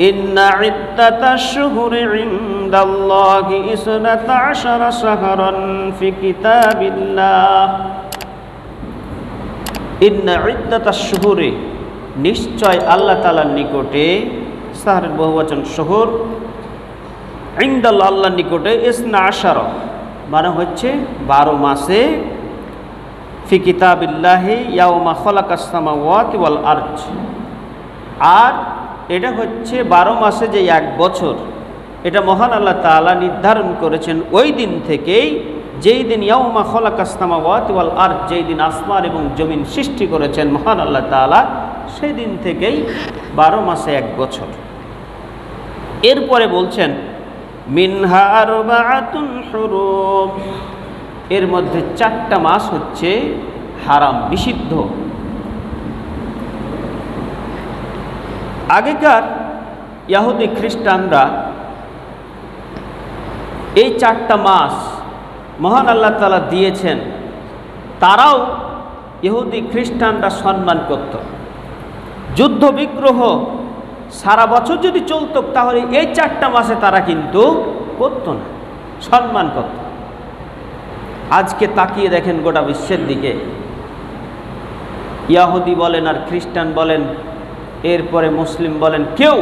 إن عدة الشهور عند الله إثنة عشر شهرا في كتاب الله إن عدة الشهور নিশ্চয় আল্লাহ তালার নিকটে সাহারের বহুবচন শহর ইন্দাল আল্লাহর নিকটে ইসনা আশার মানে হচ্ছে বারো মাসে ফি কিতাবিল্লাহি ইয়াউমা খলাকাসমা ওয়াত ওয়াল আরজ আর এটা হচ্ছে বারো মাসে যে এক বছর, এটা মহান আল্লাহ তাআলা নির্ধারণ করেছেন ওই দিন থেকেই, যেই দিন ইয়াউমা খলাকাসমা ওয়াত ওয়াল আরজ যেই দিন আসমান এবং জমিন সৃষ্টি করেছেন মহান আল্লাহ তাআলা, সেই দিন থেকেই বারো মাসে এক বছর। এরপরে বলছেন, মিনহা আরবাআতুন এর মধ্যে চারটা মাস হচ্ছে হারাম, নিষিদ্ধ। আগেকার ইয়াহুদি খ্রিস্টানরা এই চারটা মাস মহান আল্লাহ তালা দিয়েছেন, তারাও ইহুদি খ্রিস্টানরা সম্মান করত। যুদ্ধ বিগ্রহ সারা বছর যদি চলত, তাহলে এই চারটা মাসে তারা কিন্তু করত না, সম্মান করত। আজকে তাকিয়ে দেখেন গোটা বিশ্বের দিকে। ইয়াহুদি বলেন আর খ্রিস্টান বলেন এরপরে মুসলিম বলেন, কেউ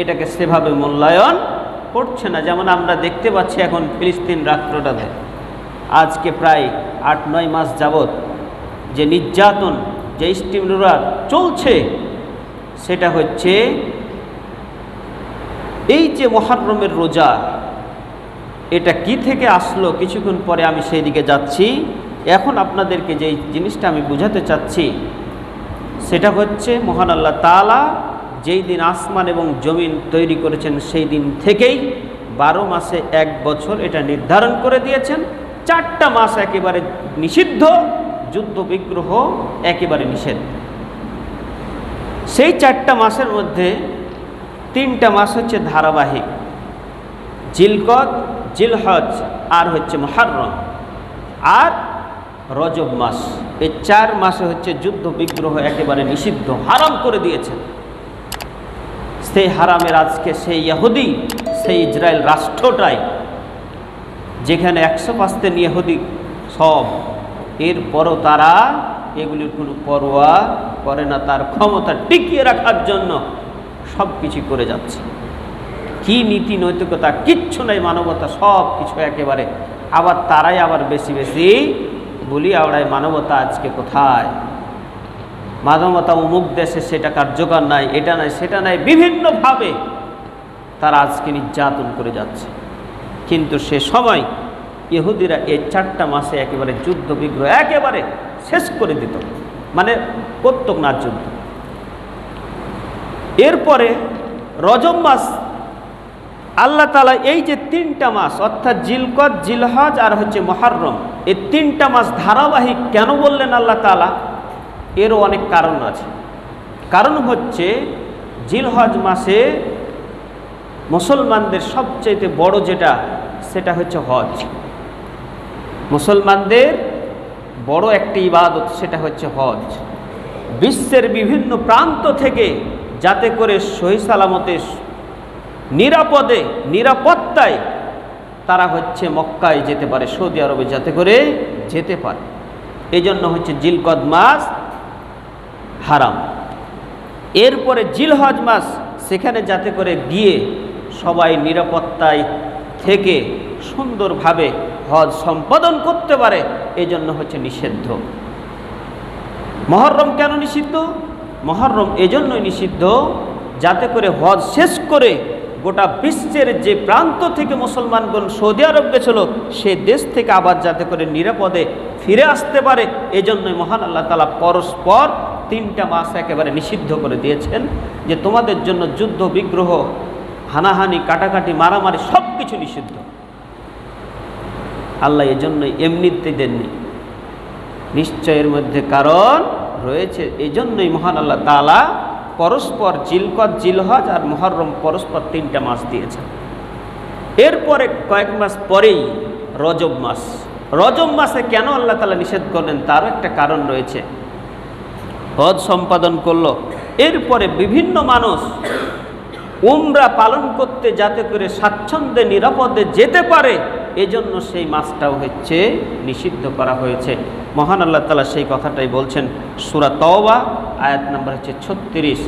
এটাকে সেভাবে মূল্যায়ন করছে না। যেমন আমরা দেখতে পাচ্ছি এখন ফিলিস্তিন রাষ্ট্রটাতে আজকে প্রায় আট, নয় মাস যাবৎ যে নির্যাতন, যে স্টিমরা চলছে, সেটা হচ্ছে এই যে মহারমের রোজা, এটা কি থেকে আসলো? কিছুক্ষণ পরে আমি সেই দিকে যাচ্ছি। এখন আপনাদেরকে যেই জিনিসটা আমি বুঝাতে চাচ্ছি সেটা হচ্ছে মহান আল্লাহ তালা যেই দিন আসমান এবং জমিন তৈরি করেছেন সেই দিন থেকেই বারো মাসে এক বছর এটা নির্ধারণ করে দিয়েছেন। চারটা মাস একেবারে নিষিদ্ধ, যুদ্ধ বিগ্রহ একেবারে নিষেধ। সেই চারটা মাসের মধ্যে তিনটা মাস হচ্ছে ধারাবাহিক। জিলকত জিলহজ আর হচ্ছে মহারম আর রজব মাস। এই চার মাসে হচ্ছে যুদ্ধ, বিগ্রহ একেবারে নিষিদ্ধ, হারাম করে দিয়েছেন সেই হারামের আজকে সেই ইহুদি, সেই ইসরায়েল রাষ্ট্রটাই, যেখানে একশো পাঁচতেন ইহুদি সব, এরপরও তারা এগুলির কোনো পরোয়া করে না, তার ক্ষমতা টিকিয়ে রাখার জন্য সব কিছু করে যাচ্ছে। কি নীতি, নৈতিকতা, কিচ্ছু নাই, মানবতা, সব কিছু একেবারে। আবার তারাই আবার বেশি বেশি বলি আওড়ায় মানবতা আজকে কোথায়? মানবতা অমুক দেশে সেটা কার্যকর নাই, এটা নাই, সেটা নাই, বিভিন্নভাবে তারা আজকে নির্যাতন করে যাচ্ছে। কিন্তু সে সময় ইহুদিরা এই চারটা মাসে একেবারে যুদ্ধ বিগ্রহ একেবারে শেষ করে দিত। মানে প্রত্যেক না যুদ্ধ। এরপরে রজম মাস, আল্লাহ তালা এই যে তিনটা মাস, অর্থাৎ জিলকত, জিলহজ আর হচ্ছে মহারম এই তিনটা মাস ধারাবাহিক কেন বললেন আল্লাহ তালা এরও অনেক কারণ আছে। কারণ হচ্ছে, জিলহজ মাসে মুসলমানদের সবচেয়ে বড় যেটা, সেটা হচ্ছে হজ। মুসলমানদের বড় একটি ইবাদত, সেটা হচ্ছে হজ। বিশ্বের বিভিন্ন প্রান্ত থেকে যাতে করে সহি সালামতে নিরাপদে, নিরাপত্তায় তারা হচ্ছে মক্কায় যেতে পারে, সৌদি আরবে যাতে করে যেতে পারে। এই জন্য হচ্ছে জিলকদ মাস হারাম। এরপরে জিলহজ মাস, সেখানে যাতে করে গিয়ে সবাই নিরাপত্তায় থেকে সুন্দরভাবে হজ সম্পাদন করতে পারে এই জন্য হচ্ছে নিষিদ্ধ। মহরম কেন নিষিদ্ধ? মহরম এজন্যই নিষিদ্ধ, যাতে করে হজ শেষ করে গোটা বিশ্বের যে প্রান্ত থেকে মুসলমানগণ সৌদি আরব গেছিল সে দেশ থেকে আবার যাতে করে নিরাপদে ফিরে আসতে পারে, এজন্যই মহান আল্লাহ তালা পরস্পর তিনটা মাস একেবারে নিষিদ্ধ করে দিয়েছেন যে তোমাদের জন্য যুদ্ধ, বিগ্রহ, হানাহানি, কাটাকাটি, মারামারি সব কিছু নিষিদ্ধ। আল্লাহ এজন্যই এমনিতে দেননি। নিশ্চয়ের মধ্যে কারণ রয়েছে এই জন্যই মহান আল্লাহ তালা পরস্পর জিলকত, জিলহজ আর মহরম পরস্পর তিনটা মাস দিয়েছেন এরপরে কয়েক মাস পরেই রজব মাস। রজব মাসে কেন আল্লাহ তালা নিষেধ করলেন? তারও একটা কারণ রয়েছে। হজ সম্পাদন করল। এরপরে বিভিন্ন মানুষ উমরা পালন করতে যাতে করে স্বাচ্ছন্দ্যে, নিরাপদে যেতে পারে, এজন্য সেই মাসটাও হচ্ছে নিষিদ্ধ করা হয়েছে। মহান আল্লাহ তালা সেই কথাটাই বলছেন, সুরা তওবা। আয়াত নাম্বার হচ্ছে ছত্রিশ।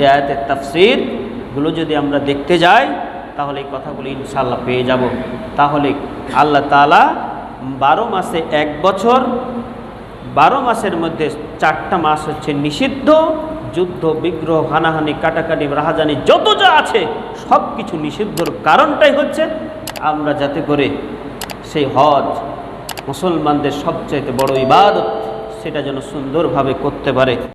এই আয়াতের তাফসিরগুলো যদি আমরা দেখতে যাই, তাহলে এই কথাগুলো ইনশাল্লাহ পেয়ে যাব। তাহলে আল্লাহ তালা বারো মাসে এক বছর, বারো মাসের মধ্যে চারটা মাস হচ্ছে নিষিদ্ধ, যুদ্ধ, বিগ্রহ, হানাহানি, কাটাকাটি, রাহাজানি, যত যা আছে সব কিছু নিষিদ্ধর কারণটাই হচ্ছে আমরা যাতে করে সেই হজ মুসলমানদের সবচাইতে বড় ইবাদত, সেটা যেন সুন্দরভাবে করতে পারে।